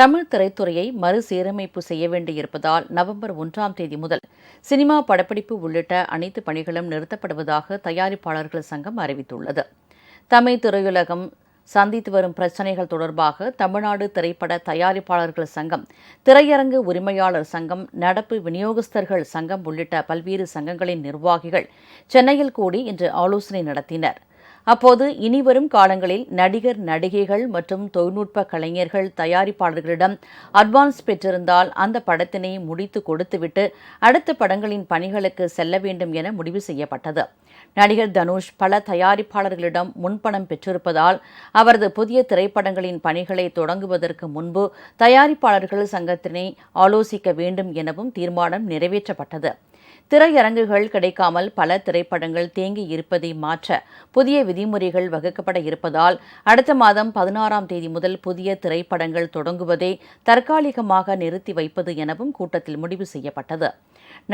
தமிழ் திரைத்துறையை மறுசீரமைப்பு செய்ய வேண்டியிருப்பதால் நவம்பர் ஒன்றாம் தேதி முதல் சினிமா படப்பிடிப்பு உள்ளிட்ட அனைத்து பணிகளும் நிறுத்தப்படுவதாக தயாரிப்பாளர்கள் சங்கம் அறிவித்துள்ளது. தமிழ் திரையுலகம் சந்தித்து வரும் பிரச்சினைகள் தொடர்பாக தமிழ்நாடு திரைப்பட தயாரிப்பாளர்கள் சங்கம் திரையரங்கு உரிமையாளர் சங்கம் நடப்பு விநியோகஸ்தர்கள் சங்கம் உள்ளிட்ட பல்வேறு சங்கங்களின் நிர்வாகிகள் சென்னையில் கூடி இன்று ஆலோசனை நடத்தினர். அப்போது இனிவரும் காலங்களில் நடிகர் நடிகைகள் மற்றும் தொழில்நுட்ப கலைஞர்கள் தயாரிப்பாளர்களிடம் அட்வான்ஸ் பெற்றிருந்தால் அந்த படத்தினை முடித்து கொடுத்துவிட்டு அடுத்த படங்களின் பணிகளுக்கு செல்ல வேண்டும் என முடிவு செய்யப்பட்டது. நடிகர் தனுஷ் பல தயாரிப்பாளர்களிடம் முன்பணம் பெற்றிருப்பதால் அவரது புதிய திரைப்படங்களின் பணிகளை தொடங்குவதற்கு முன்பு தயாரிப்பாளர்கள் சங்கத்தினை ஆலோசிக்க வேண்டும் எனவும் தீர்மானம் நிறைவேற்றப்பட்டது. திரையரங்குகள் கிடைக்காமல் பல திரைப்படங்கள் தேங்கி இருப்பதை மாற்ற புதிய விதிமுறைகள் வகுக்கப்பட இருப்பதால் அடுத்த மாதம் பதினாறாம் தேதி முதல் புதிய திரைப்படங்கள் தொடங்குவதை தற்காலிகமாக நிறுத்தி வைப்பது எனவும் கூட்டத்தில் முடிவு செய்யப்பட்டது.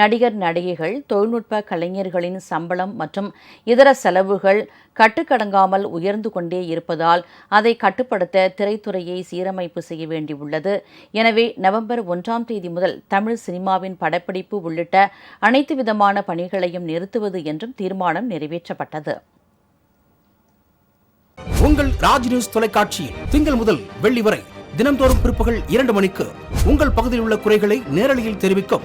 நடிகர் நடிகைகள் தொழில்நுட்ப கலைஞர்களின் சம்பளம் மற்றும் இதர செலவுகள் கட்டுக்கடங்காமல் உயர்ந்து கொண்டே இருப்பதால் அதை கட்டுப்படுத்த திரைத்துறையை சீரமைப்பு செய்ய வேண்டியுள்ளது. எனவே நவம்பர் ஒன்றாம் தேதி முதல் தமிழ் சினிமாவின் படப்பிடிப்பு உள்ளிட்ட அனைத்து விதமான பணிகளையும் நிறுத்துவது என்றும் தீர்மானம் நிறைவேற்றப்பட்டது. உங்கள் ராஜ் நியூஸ் தொலைக்காட்சியில் திங்கள் முதல் வெள்ளி வரை தினந்தோறும் பிற்பகல் இரண்டு மணிக்கு உங்கள் பகுதியில் உள்ள குறைகளை நேரலையில் தெரிவிக்கும்